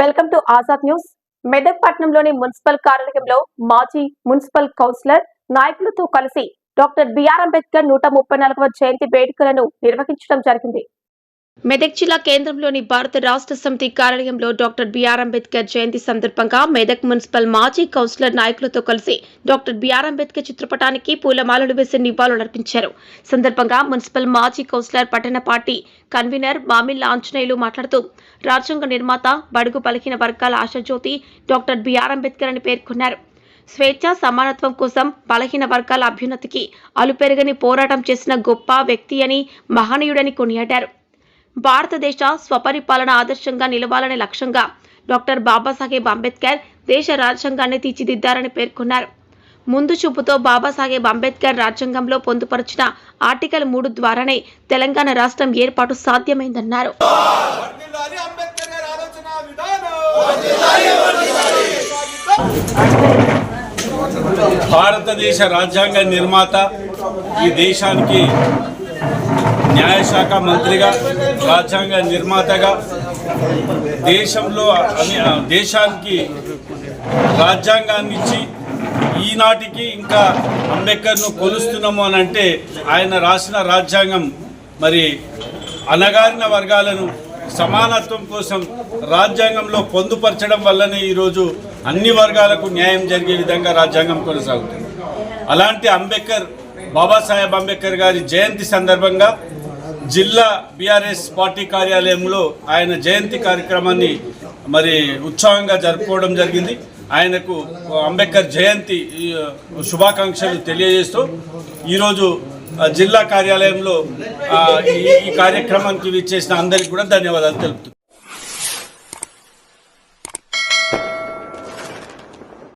Welcome to Azad news. Medak పట్టణంలోని municipal కార్యాలయంలో మాజీ మున్సిపల్ కౌన్సిలర్ నాయకులతో కలిసి డాక్టర్ బిఆర్ అంబేద్కర్ నూట ముప్పై నాలుగవ జయంతి వేడుకలను నిర్వహించడం జరిగింది. మెదక్ జిల్లా కేంద్రంలోని భారత రాష్ట్ర సమితి కార్యాలయంలో డాక్టర్ బిఆర్ అంబేద్కర్ జయంతి సందర్భంగా మెదక్ మున్సిపల్ మాజీ కౌన్సిలర్ నాయకులతో కలిసి డాక్టర్ బిఆర్ అంబేద్కర్ చిత్రపటానికి పూలమాలలు వేసి నివాళులర్పించారు సందర్భంగా మున్సిపల్ మాజీ కౌన్సిలర్ పట్టణ పార్టీ కన్వీనర్ మామిళ్ళ ఆంజనేయులు మాట్లాడుతూ రాజ్యాంగ నిర్మాత బడుగు బలహీన వర్గాల ఆశాజ్యోతి డాక్టర్ బిఆర్ అంబేద్కర్ అని పేర్కొన్నారు. స్వేచ్ఛ సమానత్వం కోసం బలహీన వర్గాల అభ్యున్నతికి అలుపెరగని పోరాటం చేసిన గొప్ప వ్యక్తి అని మహనీయుడని కొనియాడారు. భారతదేశ స్వపరిపాలన ఆదర్శంగా నిలవాలనే లక్ష్యంగా డాక్టర్ బాబాసాహెబ్ అంబేద్కర్ దేశ రాజ్యాంగాన్ని తీర్చిదిద్దారని పేర్కొన్నారు. ముందు చూపుతో బాబాసాహెబ్ అంబేద్కర్ రాజ్యాంగంలో పొందుపరిచిన ఆర్టికల్ మూడు ద్వారానే తెలంగాణ రాష్ట్రం ఏర్పాటు సాధ్యమైందన్నారు. భారతదేశ రాజ్యాంగ నిర్మాత ఈ దేశానికి న్యాయశాఖ మంత్రిగా రాజ్యాంగ నిర్మాతగా దేశంలో దేశానికి రాజ్యాంగాన్ని ఇచ్చి ఈనాటికి ఇంకా అంబేద్కర్ను కొలుస్తున్నాము అని అంటే ఆయన రాసిన రాజ్యాంగం మరి అణగారిన వర్గాలను సమానత్వం కోసం రాజ్యాంగంలో పొందుపరచడం వల్లనే ఈరోజు అన్ని వర్గాలకు న్యాయం జరిగే విధంగా రాజ్యాంగం కొనసాగుతుంది. అలాంటి అంబేద్కర్ బాబాసాహెబ్ అంబేద్కర్ గారి జయంతి సందర్భంగా జిల్లా బీఆర్ఎస్ పార్టీ కార్యాలయంలో ఆయన జయంతి కార్యక్రమాన్ని మరి ఉత్సాహంగా జరుపుకోవడం జరిగింది. ఆయనకు అంబేద్కర్ జయంతి శుభాకాంక్షలు తెలియజేస్తూ ఈరోజు జిల్లా కార్యాలయంలో ఈ ఈ కార్యక్రమానికి విచ్చేసిన అందరికీ కూడా ధన్యవాదాలు తెలుపుతున్నాను